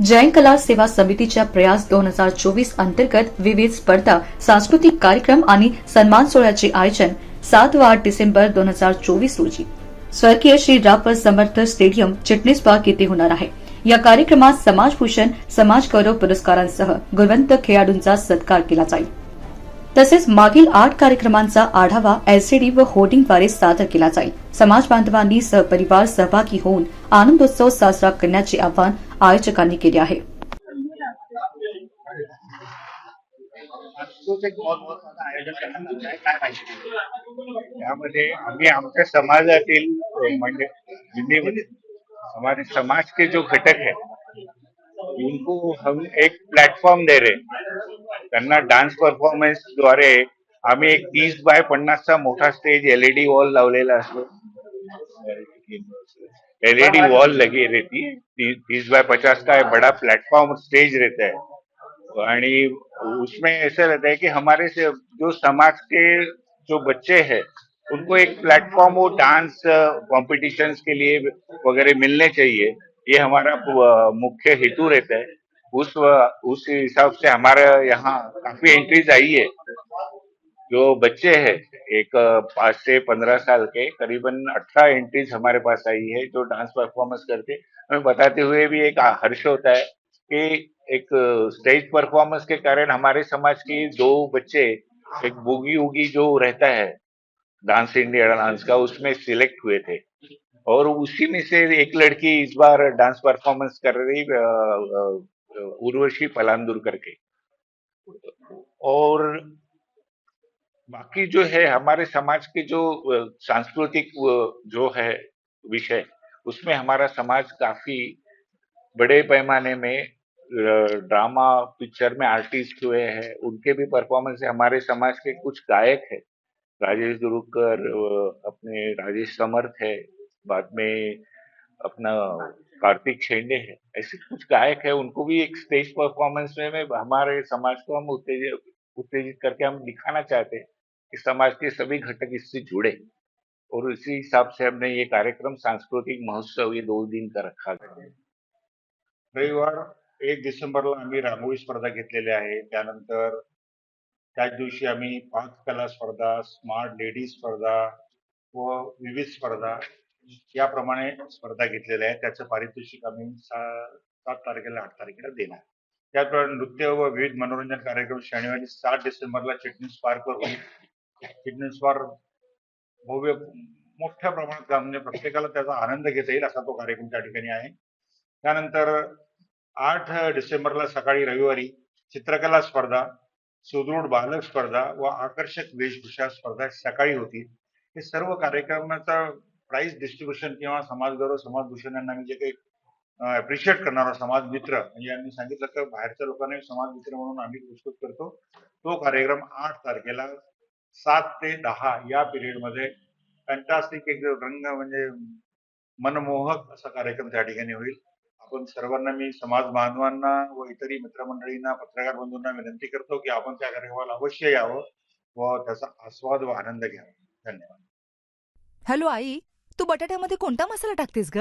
जैन कला सेवा समितीच्या प्रयास दोन हजार चोवीस अंतर्गत विविध स्पर्धा सांस्कृतिक कार्यक्रम आणि सन्मान सोहळ्याचे आयोजन सात व आठ डिसेंबर दोन हजार चोवीस रोजी. स्वर्गीय श्री रापर समर्थ स्टेडियम चिटणीस बाग येथे होणार आहे. या कार्यक्रमात समाजभूषण समाज गौरव पुरस्कारांसह गुणवंत खेळाडूंचा सत्कार केला जाईल. तसेच मागील आठ कार्यक्रमांचा आढावा एलसीडी व होर्डिंगद्वारे सादर केला जाईल. समाज बांधवांनी सहपरिवार सहभागी होऊन आनंदोत्सव साजरा करण्याचे आवाहन म्हणजे हमारे समाज के जो घटक है उनको हम एक प्लॅटफॉर्म दे रहे. त्यांना डान्स परफॉर्मन्स द्वारे आम्ही एक तीस बाय मोठा स्टेज एलईडी वॉल लावलेला एलईडी वॉल लगी रहती है। तीस बाय पचास का एक बड़ा प्लेटफॉर्म स्टेज रहता है। आणि उसमें ऐसा रहता है कि हमारे से जो समाज के जो बच्चे हैं उनको एक प्लेटफॉर्म वो डांस कॉम्पिटिशन्स के लिए वगैरह मिलने चाहिए। ये हमारा मुख्य हेतु रहता है। उस उस हिसाब से हमारे यहाँ काफ़ी एंट्रीज आई है। जो बच्चे हैं, एक, पाँच से पंद्रह साल के, करीबन अठारह एंट्रीज हमारे पास आई है, जो डांस परफॉर्मेंस करके, हमें बताते हुए भी एक हर्ष होता है कि एक स्टेज परफॉर्मेंस के कारण हमारे समाज के दो बच्चे, एक बुगी उगी जो रहता है डांस इंडिया डांस का, उसमें सिलेक्ट हुए थे। और उसी में से एक लड़की इस बार डांस परफॉर्मेंस कर रही उर्वशी पलांदुर करके और बाकी जो है हमारे समाज के जो सांस्कृतिक जो है विषय उसमें हमारा समाज काफ़ी बड़े पैमाने में ड्रामा पिक्चर में आर्टिस्ट हुए हैं उनके भी परफॉर्मेंस है। हमारे समाज के कुछ गायक है राजेश गुरुकर अपने राजेश समर्थ है बाद में अपना कार्तिक शेंडे है ऐसे कुछ गायक है उनको भी एक स्टेज परफॉर्मेंस में, में हमारे समाज को हम उत्तेजित उत्तेजित करके हम दिखाना चाहते हैं। कि समाज के सभी घटक इससे जुड़े। और इसी हिसाब से हमने ये कार्यक्रम सांस्कृतिक महोत्सव ये दो दिन का रखा गया रविवार एक डिसेंबरला आम्ही रांगोळी स्पर्धा घेतलेल्या आहे. त्यानंतर त्याच दिवशी आम्ही पाककला स्पर्धा, स्मार्ट लेडीज़ स्पर्धा व विविध स्पर्धा याप्रमाणे स्पर्धा घेतलेल्या आहेत. त्याचं पारितोषिक आम्ही सात तारखेला, आठ तारखेला देणार त्याचप्रमाणे नृत्य व विविध मनोरंजन कार्यक्रम शनिवारी सात डिसेंबरला चिटणीस पार्कवर होईल चिटणीस भव्य मोठ्या प्रमाणात म्हणजे प्रत्येकाला त्याचा आनंद घेता येईल असा तो कार्यक्रम त्या ठिकाणी आहे. त्यानंतर आठ डिसेंबरला सकाळी रविवारी चित्रकला स्पर्धा सुदृढ बालक स्पर्धा व आकर्षक वेशभूषा स्पर्धा सकाळी होतील. हे सर्व कार्यक्रमाचा प्राईस डिस्ट्रीब्युशन किंवा समाजगौरव समाजभूषण यांना आम्ही जे काही अप्रिशिएट करणारा समाज मित्र म्हणजे यांनी सांगितलं की बाहेरच्या लोकांना समाज मित्र म्हणून आम्ही पुरस्कृत करतो. तो कार्यक्रम आठ तारखेला सात ते दहा या पिरियडमध्ये फॅन्टास्टिक एक रंग म्हणजे मनमोहक असा कार्यक्रम त्या ठिकाणी होईल. आपण सर्वांना मी समाज बांधवांना व इतरही मित्रमंडळींना पत्रकार बंधूंना विनंती करतो की आपण त्या कार्यक्रमाला अवश्य यावं व त्याचा आस्वाद व आनंद घ्यावा. धन्यवाद. हॅलो आई तू बटाट्यामध्ये कोणता मसाला टाकतेस ग?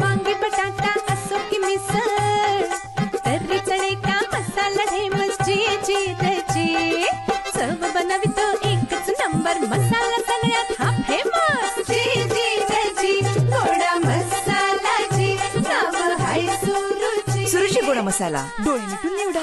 वांगी बटाटा असो की मिसळ मसाला जी नाव हाय सुरुची सुरुची गोडा मसाला डोळे मिटून निवडा